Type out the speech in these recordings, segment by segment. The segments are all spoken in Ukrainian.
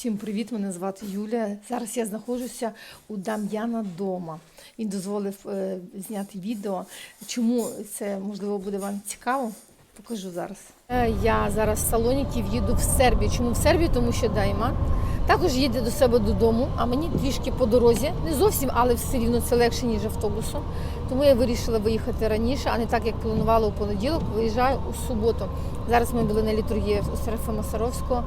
Всім привіт! Мене звати Юлія. Зараз я знаходжуся у Дам'яна дома. Він дозволив е, зняти відео. Чому це можливо буде вам цікаво? Покажу зараз. Е, я зараз з Салоніків їду в Сербію. Чому в Сербію? Тому що Дайма також їде до себе додому, а мені трішки по дорозі. Не зовсім, але все рівно це легше, ніж автобусом. Тому я вирішила виїхати раніше, а не так, як планувала у понеділок. Виїжджаю у суботу. Зараз ми були на літургії у Серафима Саровського.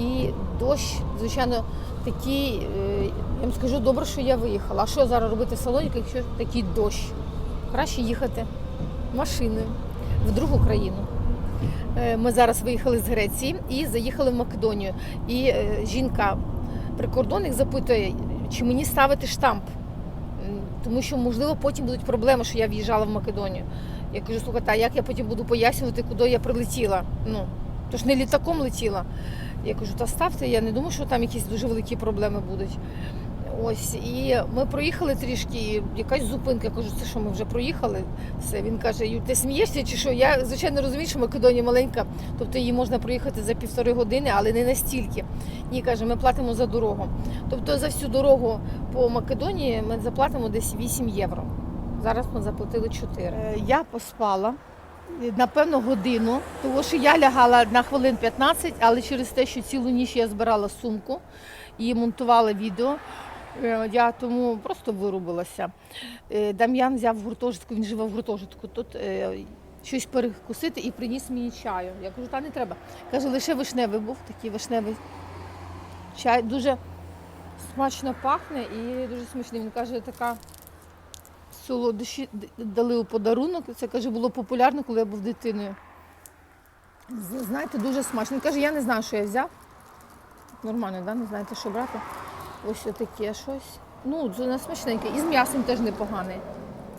І дощ, звичайно, такий. е, Я вам скажу добре, що я виїхала. А що зараз робити в салоні, якщо такий дощ? Краще їхати машиною в другу країну. Е, Ми зараз виїхали з Греції і заїхали в Македонію. І е, жінка прикордонник запитує, чи мені ставити штамп. Тому що, можливо, потім будуть проблеми, що я в'їжджала в Македонію. Я кажу, слухайте, а як я потім буду пояснювати, куди я прилетіла? Ну, то ж не літаком летіла. Я кажу, та ставте, я не думаю, що там якісь дуже великі проблеми будуть. Ось, і ми проїхали трішки, і якась зупинка. Я кажу, це що ми вже проїхали? Все. Він каже, Юль, ти смієшся чи що? Я звичайно розумію, що Македонія маленька, тобто її можна проїхати за півтори години, але не настільки. Ні, каже, ми платимо за дорогу. Тобто за всю дорогу по Македонії ми заплатимо десь 8 євро. Зараз ми заплатили 4. Я поспала. Напевно, годину, тому що я лягала на хвилин 15, але через те, що цілу ніч я збирала сумку і монтувала відео, е, я тому просто вирубилася. Е, Дам'ян взяв гуртожитку, він живе в гуртожитку. Тут е, щось перекусити і приніс мені чаю. Я кажу, та не треба. Каже, лише вишневий був, такий вишневий чай. Дуже смачно пахне і дуже смачний. Він каже, така солодощі дали у подарунок. Це каже, було популярно, коли я був дитиною. Знаєте, дуже смачно. Він каже, я не знаю, що я взяв. Нормально, да? не знаєте, що брати. Ось таке щось. Ну, не смачненьке. І з м'ясом теж непоганий.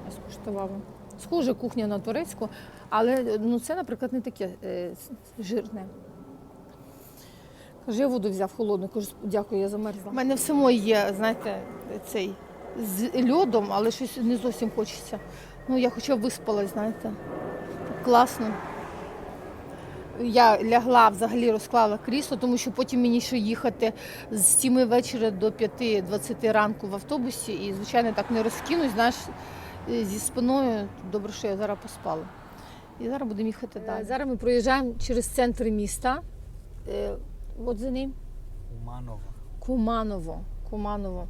Я скуштувала. Схоже кухня на турецьку, але ну, це, наприклад, не таке е, жирне. Каже, я воду взяв холодну, кажу, дякую, я замерзла. У мене в самої є, знаєте, цей з льодом, але щось не зовсім хочеться. Ну, я хоча б виспалась, знаєте. Класно. Я лягла, взагалі розклала крісло, тому що потім мені ще їхати з 7 вечора до 5-20 ранку в автобусі. І, звичайно, так не розкинусь, знаєш, е, зі спиною. Добре, що я зараз поспала. І зараз будемо їхати далі. Зараз ми проїжджаємо через центр міста. Е, От за ним. Уманова. Куманово. Куманово.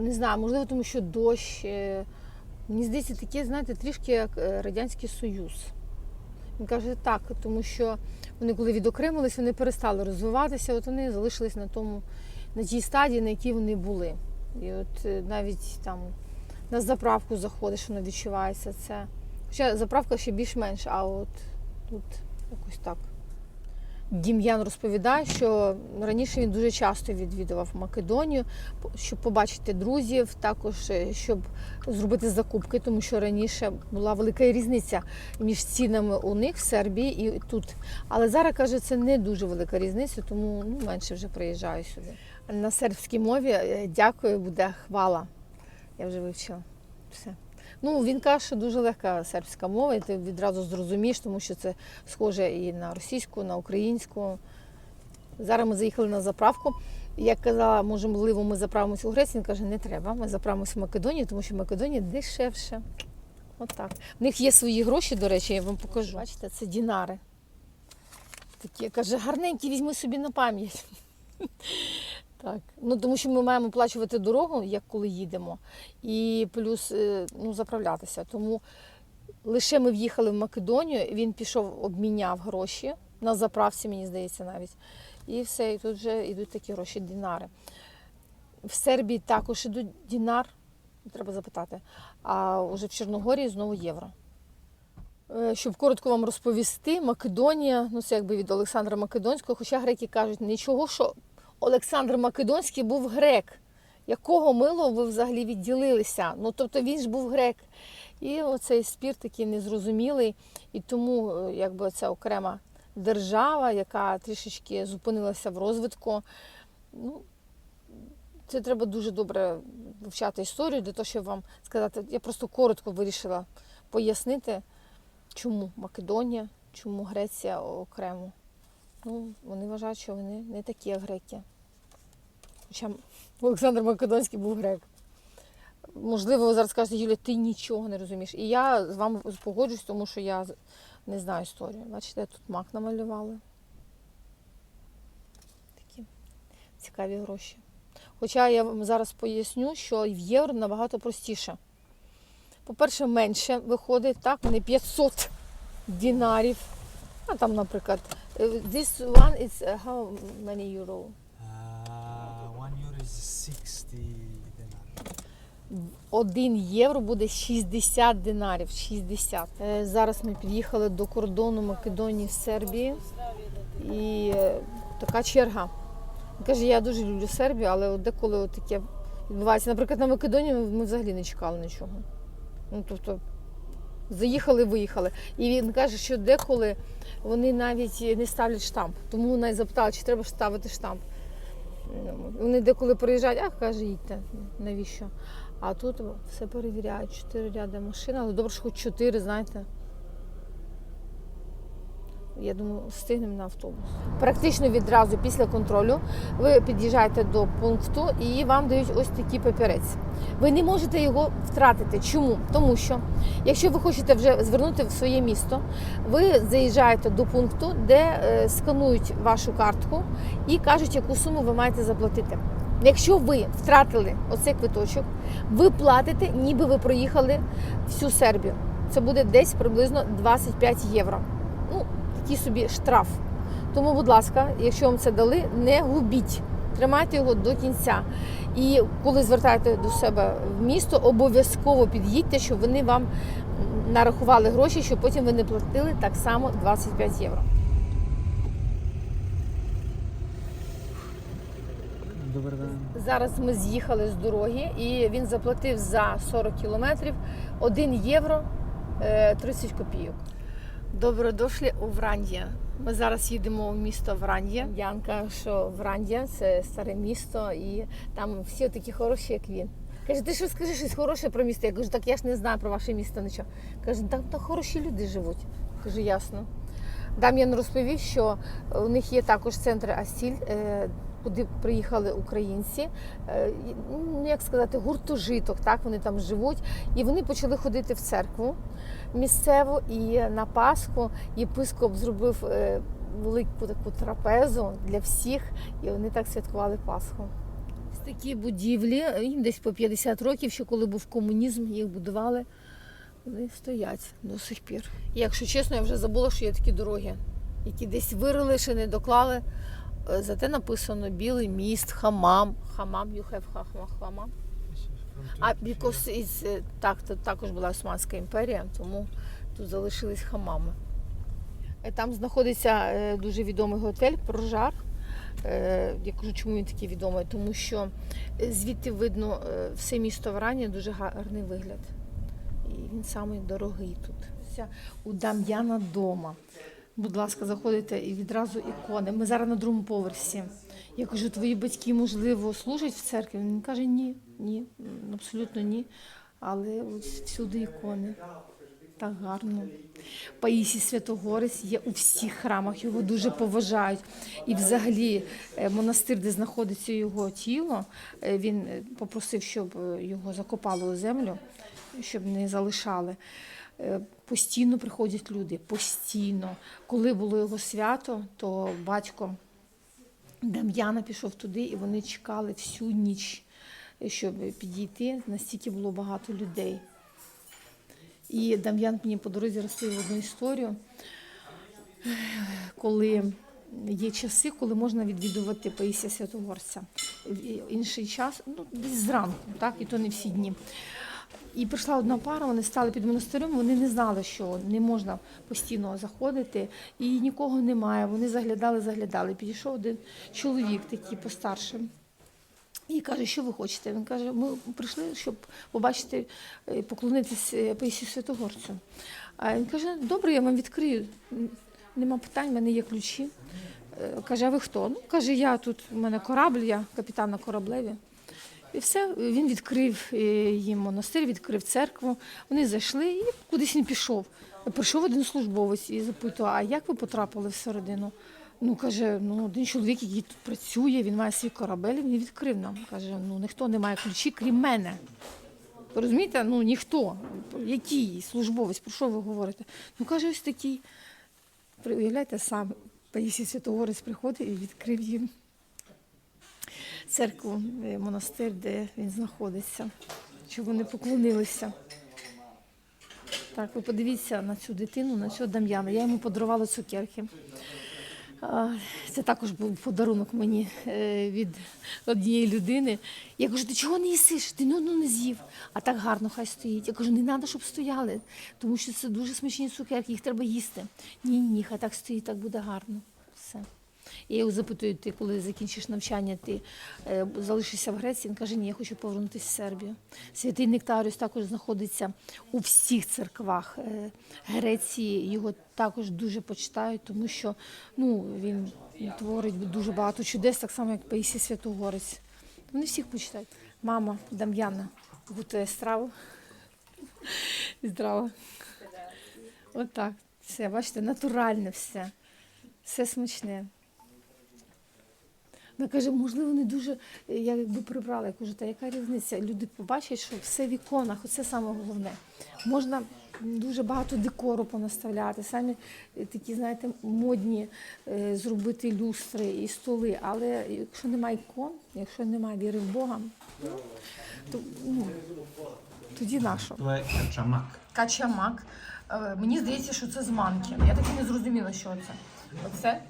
Не знаю, можливо, тому що дощ. е, Мені здається, таке, знаєте, трішки як е, Радянський Союз. Він каже, так, тому що вони, коли відокремились, вони перестали розвиватися, от вони залишились на тому, на тій стадії, на якій вони були. І от е, навіть там на заправку заходиш, воно відчувається це. Хоча заправка ще більш-менш, а от тут якось так. Дім'ян розповідає, що раніше він дуже часто відвідував Македонію, щоб побачити друзів, також е, щоб зробити закупки, тому що раніше була велика різниця між цінами у них в Сербії і тут. Але зараз каже, це не дуже велика різниця, тому ну, менше вже приїжджаю сюди. На сербській мові е, дякую, буде хвала. Я вже вивчила все. Ну, він каже, дуже легка сербська мова, і ти відразу зрозумієш, тому що це схоже і на російську, на українську. Зараз ми заїхали на заправку. Я казала, може, можливо, ми заправимося у Греції. Він каже, не треба. Ми заправимося в Македонії, тому що Македонія дешевше. Отак. В них є свої гроші, до речі, я вам покажу. Бачите, це дінари. Такі каже, гарненькі, візьми собі на пам'ять. Так. Ну, тому що ми маємо оплачувати дорогу, як коли їдемо, і плюс е, ну, заправлятися. Тому лише ми в'їхали в Македонію, він пішов, обміняв гроші на заправці, мені здається, навіть. І все, і тут вже йдуть такі гроші, дінари. В Сербії також йдуть дінар, треба запитати. А вже в Чорногорії знову євро. Е, Щоб коротко вам розповісти, Македонія, ну це якби від Олександра Македонського, хоча греки кажуть, нічого, що Олександр Македонський був грек. Якого милого ви взагалі відділилися? Ну тобто він ж був грек. І оцей спір такий незрозумілий. І тому е, якби це окрема держава, яка трішечки зупинилася в розвитку. Ну, це треба дуже добре вивчати історію для того, щоб вам сказати. Я просто коротко вирішила пояснити, чому Македонія, чому Греція окремо. Ну, вони вважають, що вони не такі, як греки. Хоча Олександр Македонський був грек. Можливо, ви зараз скажете, Юля, ти нічого не розумієш. І я з вами погоджуюсь, тому що я не знаю історію. Бачите, тут мак намалювали. Такі цікаві гроші. Хоча я вам зараз поясню, що в євро набагато простіше. По-перше, менше виходить, так, не 500 динарів. А там, наприклад, this one is uh, how many euro? Uh, one euro is 60 dinar. Один євро буде 60 динарів. 60. Е, Зараз ми під'їхали до кордону Македонії з Сербії. І е, така черга. Він Каже, я дуже люблю Сербію, але от деколи от таке відбувається. Наприклад, на Македонії ми взагалі не чекали нічого. Ну, тобто, заїхали, виїхали. І він каже, що деколи вони навіть не ставлять штамп. Тому навіть запитали, чи треба ставити штамп. Вони деколи приїжджають, а каже, їдьте, навіщо? А тут все перевіряють, чотири ряди машин, але добре, що хоч чотири, знаєте. Я думаю, встигнемо на автобус. Практично відразу після контролю ви під'їжджаєте до пункту і вам дають ось такий папірець. Ви не можете його втратити. Чому? Тому що якщо ви хочете вже звернути в своє місто, ви заїжджаєте до пункту, де е, сканують вашу картку і кажуть, яку суму ви маєте заплатити. Якщо ви втратили оцей квиточок, ви платите, ніби ви проїхали всю Сербію. Це буде десь приблизно 25 євро. Такий собі штраф. Тому, будь ласка, якщо вам це дали, не губіть. Тримайте його до кінця. І коли звертаєте до себе в місто, обов'язково під'їдьте, щоб вони вам нарахували гроші, щоб потім ви не платили так само 25 євро. Зараз ми з'їхали з дороги, і він заплатив за 40 кілометрів 1 євро е, 30 копійок. Добре дошли у Врандія. Ми зараз їдемо в місто Врандія. Янка, що Врандія це старе місто, і там всі такі хороші, як він. Каже, ти що скажи щось хороше про місто? Я кажу, так я ж не знаю про ваше місто нічого. Каже, там, там хороші люди живуть. Кажу, ясно. Дам'ян розповів, що у них є також центр Асіль, е, куди приїхали українці. Е, Ну, як сказати, гуртожиток, так вони там живуть. І вони почали ходити в церкву місцеву. І на Пасху єпископ зробив е, велику таку трапезу для всіх, і вони так святкували Пасху. Такі будівлі, їм десь по 50 років, ще коли був комунізм, їх будували. Вони стоять до сих пір. Якщо чесно, я вже забула, що є такі дороги, які десь вирили, ще не доклали. Е, Зате написано білий міст, хамам. Хамам, you have ha- хамам. А because is, е, так, тут також була Османська імперія, тому тут залишились хамами. Е, Там знаходиться дуже відомий готель Прожар. Я кажу, чому він такий відомий? Тому що звідти видно все місто Врані, дуже гарний вигляд. І він самий дорогий тут. У Дам'яна дома. Будь ласка, заходите і відразу ікони. Ми зараз на другому поверсі. Я кажу, твої батьки, можливо, служать в церкві? Він каже, ні, ні, абсолютно ні. Але ось всюди ікони. Так гарно. Паїсій Святогорець є у всіх храмах, його дуже поважають. І взагалі е, монастир, де знаходиться його тіло, е, він е, попросив, щоб його закопали у землю, щоб не залишали. Постійно приходять люди, постійно. Коли було його свято, то батько Дам'яна пішов туди, і вони чекали всю ніч, щоб підійти. Настільки було багато людей. І Дам'ян мені по дорозі розповів одну історію, коли є часи, коли можна відвідувати Паїсія Святогорця. Інший час, ну, десь зранку, так, і то не всі дні. І прийшла одна пара, вони стали під монастирем, вони не знали, що не можна постійно заходити, і нікого немає. Вони заглядали, заглядали. Підійшов один чоловік, такий постарший. І каже, що ви хочете? Він каже, ми прийшли, щоб побачити, е, поклонитись е, Паїсію Святогорцю. А він каже, добре, я вам відкрию. Нема питань, в мене є ключі. Е, Каже, а ви хто? Ну, каже, я тут, у мене корабль, я капітан на кораблеві. І все, він відкрив е, їм монастир, відкрив церкву. Вони зайшли і кудись він пішов. Прийшов один службовець і запитував, а як ви потрапили всередину? Ну, каже, ну один чоловік, який тут працює, він має свій корабель, він відкрив нам. Каже, ну ніхто не має ключі, крім мене. Розумієте? Ну ніхто. Який службовець, про що ви говорите? Ну каже, ось такий. Уявляєте, сам Таїсій Святогорець приходив і відкрив їм церкву, е, монастир, де він знаходиться, щоб вони поклонилися. Так, ви подивіться на цю дитину, на цього Дам'яна. Я йому подарувала цукерки. Це також був подарунок мені е, від однієї людини. Я кажу, ти чого не їсиш? Ти ну, не з'їв. А так гарно хай стоїть. Я кажу, не треба, щоб стояли, тому що це дуже смачні цукерки, їх треба їсти. Ні, ні, ні, хай так стоїть, так буде гарно. Все. Я його запитую, ти коли закінчиш навчання, ти е, залишишся в Греції? Він каже, ні, я хочу повернутися в Сербію. Святий Нектаріус також знаходиться у всіх церквах е, Греції. Його також дуже почитають, тому що ну, він творить дуже багато чудес, так само, як Паїсій Святогорець. Вони всіх почитають. Мама Дам'яна готує страву. Здрава. Отак. Все, бачите, натуральне все. Все смачне. Вона каже, можливо, не дуже е, я якби прибрала. Я кажу, та яка різниця? Люди побачать, що все в іконах, оце саме головне. Можна дуже багато декору понаставляти, самі е, такі, знаєте, модні е, зробити люстри і столи. Але якщо немає ікон, якщо немає віри в Бога, то ну, тоді нащо? Е качамак. Качамак. Мені здається, що це з манки. Я так і не зрозуміла, що це. Оце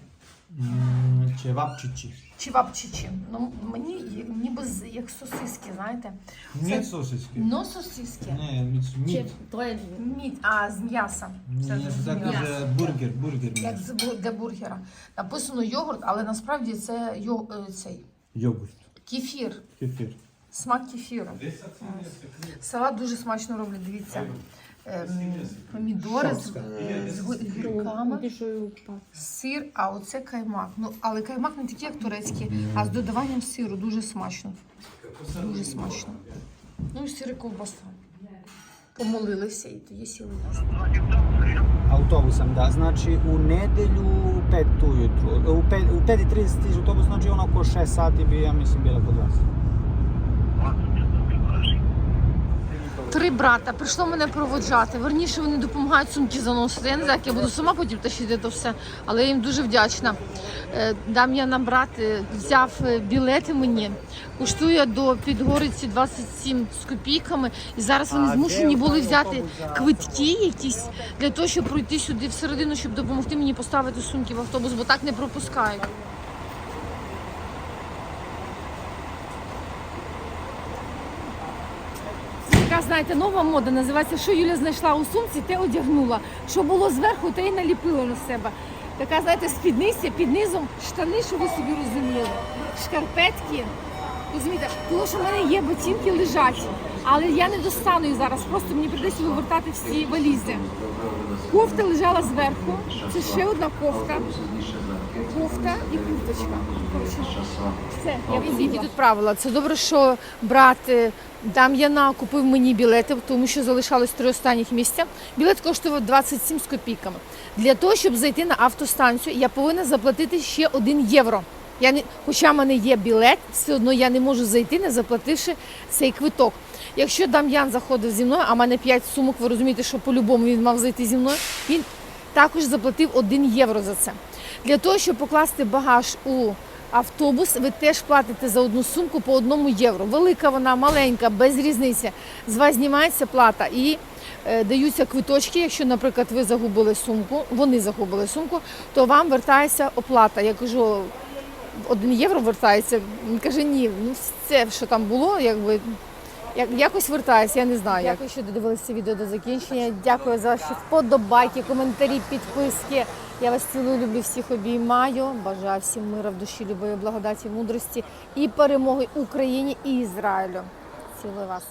Чевапчичі. чевапчичі. Ну, мені ніби з- як сосиски, знаєте. Не сосиски. Ну, сосиски. Не, міц, міт. То є Міт, а з м'яса. Це Ні, це зрозуміло. каже бургер, бургер. Як з бу- для бургера. Написано йогурт, але насправді це йо, е, цей Йогурт. кефір. Кефір. Смак кефіру. Салат дуже смачно роблять, дивіться. Ем, Помідори з, з гірками. Сир, а оце каймак. Ну, але каймак не такий, як турецький, а з додаванням сиру. Дуже смачно. Дуже смачно. Ну і сир і ковбаса. Помолилися і тоді сіли їсти. Autobusom, da. Znači u nedelju 5 ujutru. U 5, u 5.30 stiže autobus, znači ono oko 6 sati bi, ja mislim, bila kod vas. Три брата прийшло мене проводжати. Верніше вони допомагають сумки заносити. Я не знаю, як я буду сама потім тащити то все, але я їм дуже вдячна. Е, Дам'яна брат е, взяв е, білети мені, коштує до Підгориці 27 з копійками. І зараз вони змушені були взяти квитки якісь для того, щоб пройти сюди всередину, щоб допомогти мені поставити сумки в автобус, бо так не пропускають. Це така, знаєте, нова мода називається, що Юля знайшла у сумці, те одягнула. Що було зверху, те й наліпила на себе. Така, знаєте, спідниця, під низом штани, що ви собі розуміли. Шкарпетки. Розумієте, тому що в мене є ботинки лежать, але я не достану їх зараз. Просто мені прийдеться вивертати всі валізи. Кофта лежала зверху. Це ще одна кофта. Кофта і курточка. Все, я які тут правила. Це добре, що брат е, Дам'яна купив мені білети, тому що залишалось три останніх місця. Білет коштував 27 з копійками. Для того, щоб зайти на автостанцію, я повинна заплатити ще 1 євро. Я не, хоча в мене є білет, все одно я не можу зайти, не заплативши цей квиток. Якщо Дам'ян заходив зі мною, а в мене 5 сумок, ви розумієте, що по-любому він мав зайти зі мною, він також заплатив 1 євро за це. Для того, щоб покласти багаж у автобус, ви теж платите за одну сумку по одному євро. Велика вона, маленька, без різниці. З вас знімається плата і е, даються квиточки. Якщо, наприклад, ви загубили сумку, вони загубили сумку, то вам вертається оплата. Я кажу, один євро вертається. Він каже, ні, ну це що там було, якби. Як, якось вертаюся, я не знаю. Дякую, що додивилися відео до закінчення. Дякую за ваші вподобайки, коментарі, підписки. Я вас цілую, люблю, всіх обіймаю. Бажаю всім мира в душі, любові, благодаті, мудрості і перемоги Україні і Ізраїлю. Цілую вас.